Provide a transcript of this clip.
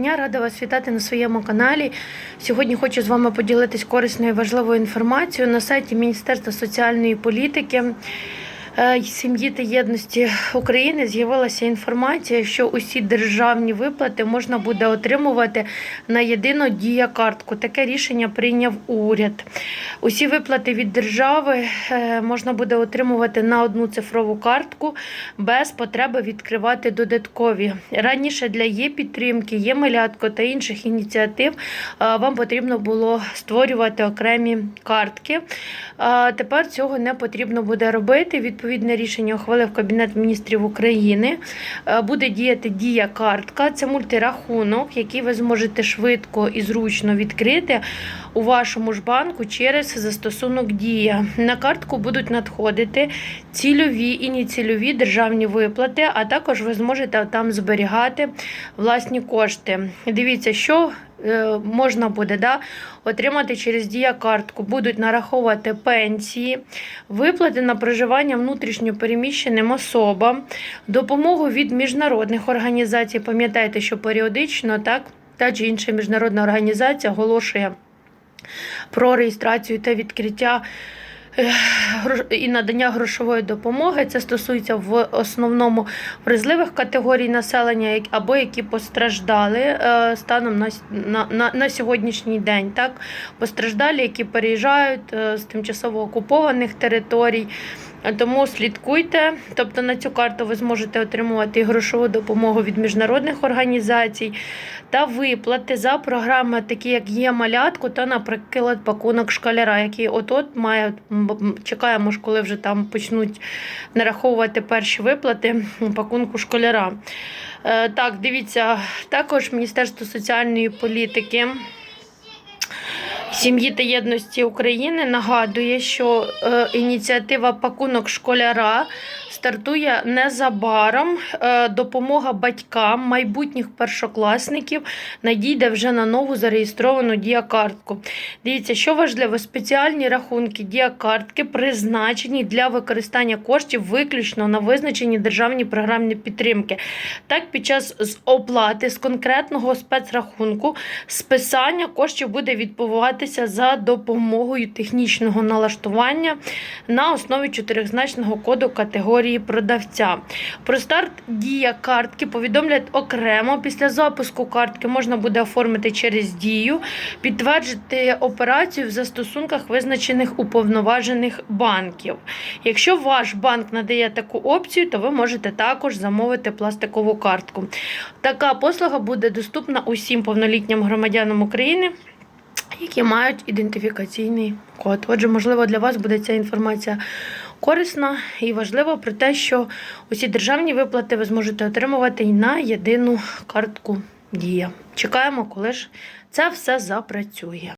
Дня рада вас вітати на своєму каналі. Сьогодні хочу з вами поділитись корисною і важливою інформацією на сайті Міністерства соціальної політики. Е, Сім'ї та єдності України з'явилася інформація, що усі державні виплати можна буде отримувати на єдину дія картку. Таке рішення прийняв уряд. Усі виплати від держави е, можна буде отримувати на одну цифрову картку без потреби відкривати додаткові. Раніше для є підтримки, є малятко та інших ініціатив е, вам потрібно було створювати окремі картки. Тепер цього не потрібно буде робити. Відповідне рішення ухвалив Кабінет міністрів України. Е, Буде діяти дія картка. Це мультирахунок, який ви зможете швидко і зручно відкрити у вашому ж банку через застосунок Дія. На картку будуть надходити цільові і нецільові державні виплати, а також ви зможете там зберігати власні кошти. Дивіться, що можна буде да, отримати через Дія картку. Будуть нараховувати пенсії, виплати на проживання внутрішньо переміщеним особам, допомогу від міжнародних організацій. Пам'ятайте, що періодично так та чи інша міжнародна організація оголошує про реєстрацію та відкриття е, і надання грошової допомоги. Це стосується в основному вразливих категорій населення, або які постраждали е, станом на, на, на, на сьогоднішній день. Так? Постраждалі, які переїжджають е, з тимчасово окупованих територій. Тому слідкуйте, тобто на цю карту ви зможете отримувати грошову допомогу від міжнародних організацій та виплати за програми, такі як є малятку, та, наприклад, пакунок школяра, який от-от має чекаємо ж, коли вже там почнуть нараховувати перші виплати пакунку школяра. Е, Так, дивіться, також Міністерство соціальної політики. Сім'ї та єдності України нагадує, що е, ініціатива пакунок школяра стартує незабаром. Е, допомога батькам майбутніх першокласників надійде вже на нову зареєстровану діакартку. Дивіться, що важливо, спеціальні рахунки діакартки призначені для використання коштів виключно на визначені державні програмні підтримки. Так, під час оплати з конкретного спецрахунку списання коштів буде відбуватися за допомогою технічного налаштування на основі чотиризначного коду категорії продавця. Про старт дія картки повідомлять окремо. Після запуску картки можна буде оформити через дію, підтвердити операцію в застосунках, визначених уповноважених банків. Якщо ваш банк надає таку опцію, то ви можете також замовити пластикову картку. Така послуга буде доступна усім повнолітнім громадянам України. Які мають ідентифікаційний код. Отже, можливо, для вас буде ця інформація корисна і важлива про те, що усі державні виплати ви зможете отримувати і на єдину картку Дія. Чекаємо, коли ж це все запрацює.